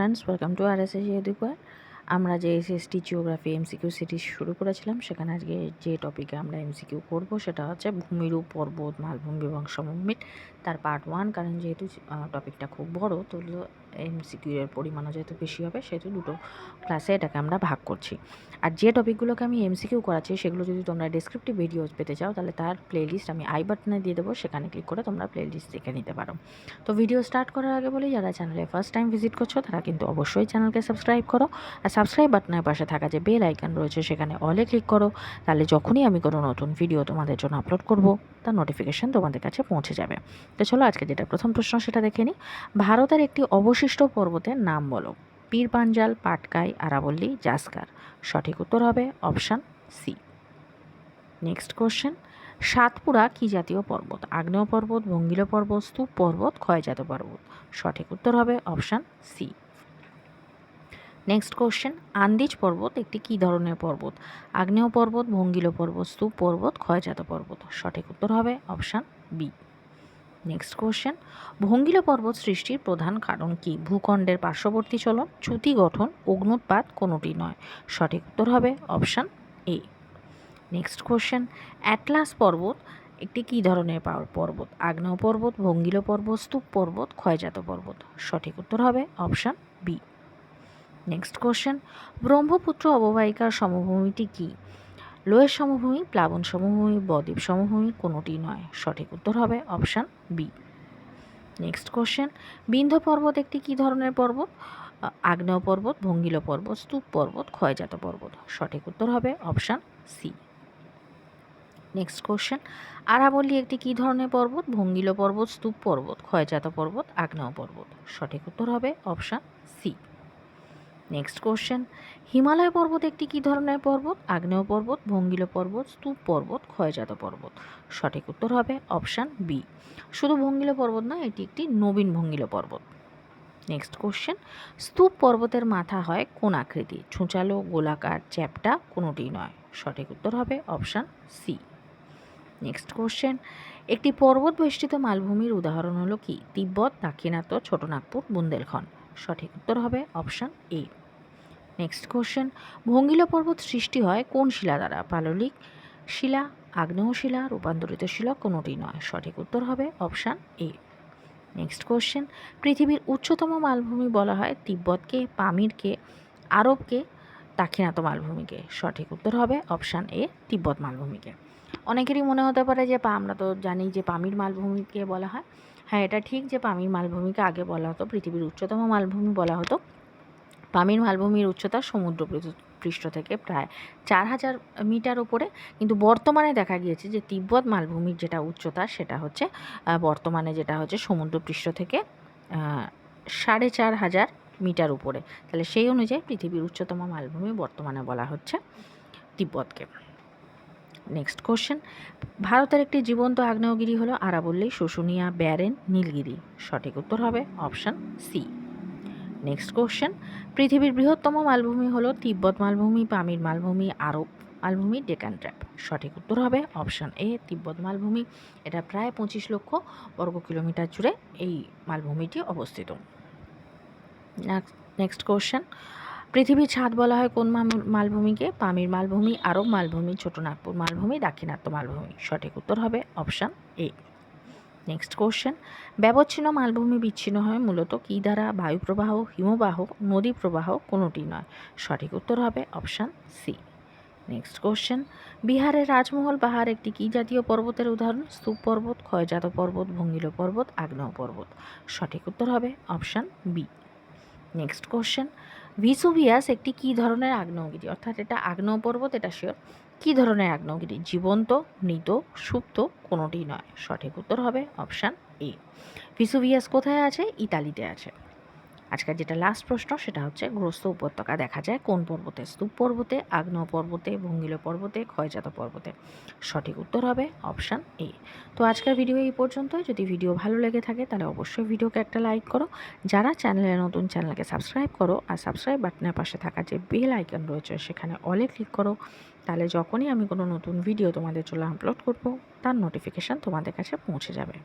Friends welcome to R S S educare আমরা যে SST geography MCQ city শুরু করেছিলাম, সেখানে আজকে যে টপিকে আমরা এমসিকিউ করব, সেটা হচ্ছে ভূমিরূপ পর্বত মালভূমি এবং সমভূমির। তার পার্ট ওয়ান কারণ যেহেতু টপিকটা খুব বড়, তো এমসিকিউ এর পরিমাণও যেহেতু বেশি হবে, সেহেতু দুটো ক্লাসে এটাকে আমরা ভাগ করছি। আর যে টপিকগুলোকে আমি এমসিকিউ করাচ্ছি, সেগুলো যদি তোমরা ডেসক্রিপটিভ ভিডিওস পেতে চাও, তাহলে তার প্লেলিস্ট আমি আই বাটনে দিয়ে দেবো, সেখানে ক্লিক করে তোমরা প্লেলিস্ট দেখে নিতে পারো। তো ভিডিও স্টার্ট করার আগে বলি, যারা চ্যানেলে ফার্স্ট টাইম ভিজিট করছ, তারা কিন্তু অবশ্যই চ্যানেলকে সাবস্ক্রাইব করো। আর সাবস্ক্রাইব বাটনের পাশে থাকা যে বেল আইকন রয়েছে, সেখানে অলে ক্লিক করো। তাহলে যখনই আমি কোনো নতুন ভিডিও তোমাদের জন্য আপলোড করব, তার নোটিফিকেশান তোমাদের কাছে পৌঁছে যাবে। তো চলো আজকে যেটা প্রথম প্রশ্ন, সেটা দেখে নিই। ভারতের একটি অবশিষ্ট পর্বতের নাম বলো। পীর পাঞ্জাল, পাটকাই, আরাবল্লী, জাসকার। সঠিক উত্তর হবে option C. Next question. Satpura কি জাতীয় পর্বত? আগ্নেয় পর্বত ভঙ্গিল পর্বত, স্তূপ পর্বত, ক্ষয়জাত পর্বত? সঠিক উত্তর হবে option C. Next question. Andes পর্বত একটি কী ধরনের পর্বত? আগ্নেয় পর্বত ভঙ্গিল পর্বত, স্তূপ পর্বত, ক্ষয়জাত পর্বত? সঠিক উত্তর হবে অপশান বি। নেক্সট কোশ্চেন ভঙ্গিল পর্বত সৃষ্টির প্রধান কারণ কি? ভূখণ্ডের পার্শ্ববর্তী চলন, চ্যুতি গঠন অগ্নুৎপাত কোনোটি নয়। সঠিক উত্তর হবে option A next question Atlas পর্বত একটি কী ধরনের পর্বত? আগ্নেয় পর্বত, ভঙ্গিল পর্বত, স্তূপ পর্বত, ক্ষয়জাত পর্বত? সঠিক উত্তর হবে option B next question Brahmaputra অববাহিকার সমভূমিটি কী? লোয়ের সমভূমি, প্লাবন সমভূমি, বদ্বীপ সমভূমি কোনোটি নয়। সঠিক উত্তর হবে option B next question Vindhya পর্বত একটি কী ধরনের পর্বত? আগ্নেয় পর্বত, ভঙ্গিল পর্বত, স্তূপ পর্বত, ক্ষয়জাত পর্বত। সঠিক উত্তর হবে অপশান সি নেক্সট কোশ্চেন আরাবল্লী একটি কী ধরনের পর্বত? ভঙ্গিল পর্বত, স্তূপ পর্বত, ক্ষয়জাত পর্বত, আগ্নেয় পর্বত। সঠিক উত্তর হবে option C next question Himalaya পর্বত একটি কী ধরনের পর্বত? আগ্নেয় পর্বত, ভঙ্গিল পর্বত, স্তূপ পর্বত, ক্ষয়জাত পর্বত? সঠিক উত্তর হবে অপশান বি শুধু ভঙ্গিল পর্বত নয় এটি একটি নবীন ভঙ্গিল পর্বত। নেক্সট কোশ্চেন স্তূপ পর্বতের মাথা হয় কোন আকৃতি? ছুঁচালো, গোলাকার, চ্যাপটা, কোনোটি নয়। সঠিক উত্তর হবে অপশান সি নেক্সট কোশ্চেন একটি পর্বত বেষ্টিত মালভূমির উদাহরণ হলো কি? তিব্বত, দাক্ষিণাত্য, ছোটনাগপুর, বুন্দেলখণ্ড। সঠিক উত্তর হবে অপশান এ নেক্সট কোশ্চেন ভঙ্গিলা পর্বত সৃষ্টি হয় কোন শিলা দ্বারা? পাললিক শিলা, আগ্নেয় শিলা, রূপান্তরিত শিলা কোনোটি নয়। সঠিক উত্তর হবে অপশান এ। নেক্সট কোশ্চেন পৃথিবীর উচ্চতম মালভূমি বলা হয় তিব্বতকে, পামিরকে, আরবকে দাক্ষিণাত মালভূমিকে। সঠিক উত্তর হবে অপশান এ, তিব্বত মালভূমিকে। অনেকেরই মনে হতে পারে যে, পা, আমরা তো জানি যে, পামির মালভূমিকে বলা হয়। হ্যাঁ এটা ঠিক যে, পামির মালভূমিকে আগে বলা হতো, পৃথিবীর উচ্চতম মালভূমি বলা হতো। পামির মালভূমির উচ্চতা সমুদ্র পৃষ্ঠ থেকে প্রায় চার হাজার মিটার উপরে। কিন্তু বর্তমানে দেখা গিয়েছে যে তিব্বত মালভূমির যেটা উচ্চতা সেটা হচ্ছে বর্তমানে যেটা হচ্ছে সমুদ্র পৃষ্ঠ থেকে সাড়ে চার হাজার মিটার উপরে। তাহলে সেই অনুযায়ী পৃথিবীর উচ্চতম মালভূমি বর্তমানে বলা হচ্ছে তিব্বতকে। নেক্সট কোশ্চেন ভারতের একটি জীবন্ত আগ্নেয়গিরি হলো আরাবল্লী, শুশুনিয়া, ব্যারেন, নীলগিরি। সঠিক উত্তর হবে অপশান সি। নেক্সট কোশ্চেন পৃথিবীর বৃহত্তম মালভূমি হল তিব্বত মালভূমি পামির মালভূমি, আরব মালভূমি ডেকান ট্র্যাপ সঠিক উত্তর হবে অপশান এ তিব্বত মালভূমি। এটা প্রায় পঁচিশ লক্ষ বর্গ কিলোমিটার জুড়ে এই মালভূমিটি অবস্থিত। নেক্সট কোশ্চেন পৃথিবীর ছাদ বলা হয় কোন মালভূমিকে? পামির মালভূমি, আরব মালভূমি, ছোটনাগপুর মালভূমি, দাক্ষিণাত্য মালভূমি। সঠিক উত্তর হবে অপশান এ নেক্সট কোশ্চেন ব্যবচ্ছিন্ন মালভূমি বিচ্ছিন্ন হয় মূলত কী দ্বারা বায়ুপ্রবাহ, হিমবাহ নদী প্রবাহ কোনোটি নয়? সঠিক উত্তর হবে অপশান সি নেক্সট কোশ্চেন বিহারের রাজমহল পাহাড় একটি কী জাতীয় পর্বতের উদাহরণ? স্তূপ পর্বত, ক্ষয়জাত পর্বত, ভঙ্গিল পর্বত, আগ্নেয় পর্বত। সঠিক উত্তর হবে option B next question Vesuvius একটি কী ধরনের আগ্নেয়গিরি? অর্থাৎ এটা আগ্নেয় পর্বত এটা শিওর কী ধরনের আগ্নেয়গিরি? জীবন্ত, মৃত, সুপ্ত কোনোটি নয়। সঠিক উত্তর হবে অপশান এ ভিসুভিয়াস কোথায় আছে? ইতালিতে আছে। আজকের যেটা লাস্ট প্রশ্ন সেটা হচ্ছে গ্রস্ত উপত্যকা দেখা যায় কোন পর্বতে? স্তূপ পর্বতে আগ্নেয় পর্বতে, ভঙ্গিল পর্বতে, ক্ষয়জাত পর্বতে? সঠিক উত্তর হবে অপশান এ তো আজকের ভিডিও এই পর্যন্তই। যদি ভিডিও ভালো লেগে থাকে তাহলে অবশ্যই ভিডিওকে একটা লাইক করো। যারা চ্যানেলে নতুন চ্যানেলকে সাবস্ক্রাইব করো আর সাবস্ক্রাইব বাটনের পাশে থাকা যে বেল আইকন রয়েছে সেখানে অলে ক্লিক করো। তাহলে যখনই আমি কোনো নতুন ভিডিও তোমাদের চলে আপলোড করব, তার নোটিফিকেশান তোমাদের কাছে পৌঁছে যাবে।